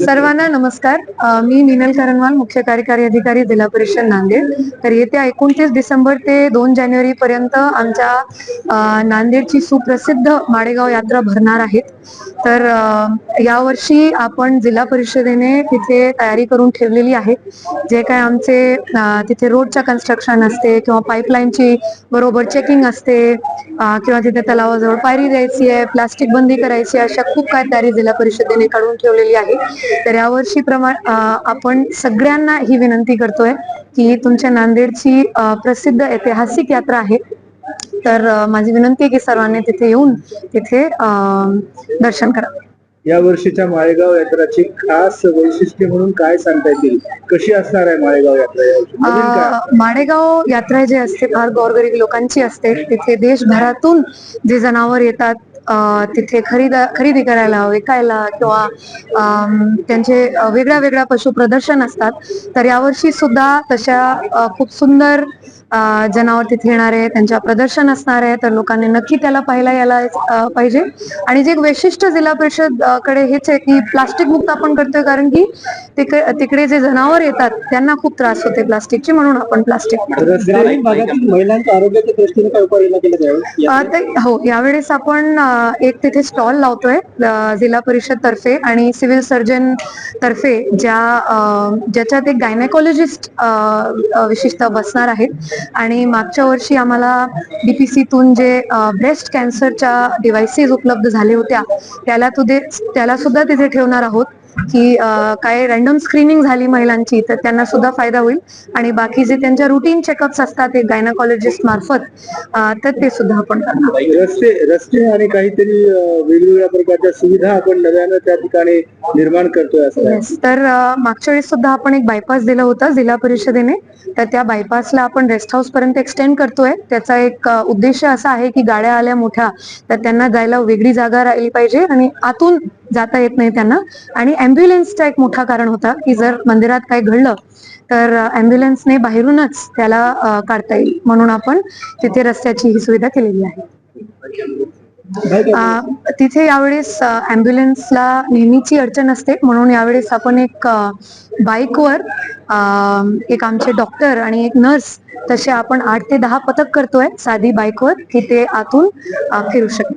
सर्वांना नमस्कार. मी मिनल करनवाल मुख्य कार्यकारी अधिकारी जिल्हा परिषद नांदेड. तर येत्या एकोणतीस डिसेंबर ते दोन जानेवारी पर्यंत आमच्या नांदेडची सुप्रसिद्ध माडेगाव यात्रा भरणार आहेत. तर यावर्षी आपण जिल्हा परिषदेने तिथे तयारी करून ठेवलेली आहे. जे काय आमचे तिथे रोडच्या कन्स्ट्रक्शन असते किंवा पाईपलाईनची बरोबर चेकिंग असते. किंवा तिथे तलावाजवळ पायरी द्यायची आहे प्लास्टिक बंदी करायची अशा खूप काय तयारी जिल्हा परिषदेने काढून ठेवलेली आहे. तर यावर्षी प्रमाण आपण सगळ्यांना ही विनंती करतोय की तुमच्या नांदेडची प्रसिद्ध ऐतिहासिक यात्रा आहे. तर माझी विनंती आहे की सर्वांनी तिथे येऊन तिथे दर्शन करा. या वर्षीच्या माळेगाव यात्राची खास वैशिष्ट्य म्हणून काय सांगता येतील? कशी असणार आहे माळेगाव यात्रा माडेगाव यात्रा जी असते फार गोरगरीब लोकांची असते तिथे देशभरातून जे जनावर येतात तिथे खरीदा खरेदी करायला विकायला किंवा त्यांचे वेगळ्या वेगळ्या पशु प्रदर्शन असतात. तर यावर्षी सुद्धा तशा खूप सुंदर जनावर तिथे येणार आहे त्यांच्या प्रदर्शन असणार आहे. तर लोकांनी नक्की त्याला पाहायला यायला पाहिजे. आणि जे एक वैशिष्ट्य जिल्हा परिषदकडे हेच आहे की प्लास्टिक मुक्त आपण करतोय कारण की तिकडे तिकडे जे जनावर येतात त्यांना खूप त्रास होते प्लास्टिकची म्हणून आपण प्लास्टिक हो यावेळेस आपण एक तिथे स्टॉल लावतोय जिल्हा परिषद तर्फे आणि सिव्हिल सर्जन तर्फे ज्या ज्याच्यात एक गायनेकॉलॉजिस्ट विशेषतः बसणार आहेत. आणि मागच्या वर्षी आम्हाला डीपीसीतून जे ब्रेस्ट कॅन्सरच्या डिव्हायसेस उपलब्ध झाले होत्या त्याला तुझे त्याला सुद्धा तिथे ठेवणार आहोत की काय रॅन्डम स्क्रीनिंग झाली महिलांची तर त्यांना सुद्धा फायदा होईल. आणि बाकी जे त्यांच्या रुटीन चेकअप्स असतात एक गायनाकॉलॉजिस्ट मार्फत तर ते सुद्धा आपण करणार रस्ते रस्ते आणि काहीतरी वेगवेगळ्या प्रकारच्या सुविधा आपण नव्यानं त्या ठिकाणी निर्माण करतोय असं. तर मागच्या वेळेस सुद्धा आपण एक बायपास दिला होता जिल्हा परिषदेने. तर त्या बायपासला आपण रेस्ट हाऊस पर्यंत एक्सटेंड करतोय. त्याचा एक उद्देश असा आहे की गाड्या आल्या मोठ्या तर त्यांना जायला वेगळी जागा राहिली पाहिजे आणि आतून जाता येत नाही त्यांना. आणि अँब्युलन्सचा एक मोठा कारण होता की जर मंदिरात काही घडलं तर अँब्युलन्सने बाहेरूनच त्याला काढता येईल म्हणून आपण तिथे रस्त्याची ही सुविधा केलेली आहे. तिथे यावेळेस ॲम्ब्युलन्सला नेहमीची अडचण असते. म्हणून यावेळेस आपण एक बाईकवर एक आमचे डॉक्टर आणि एक नर्स तसे आपण आठ ते दहा पथक करतोय साधी बाईकवर की ते आतून फिरू शकतो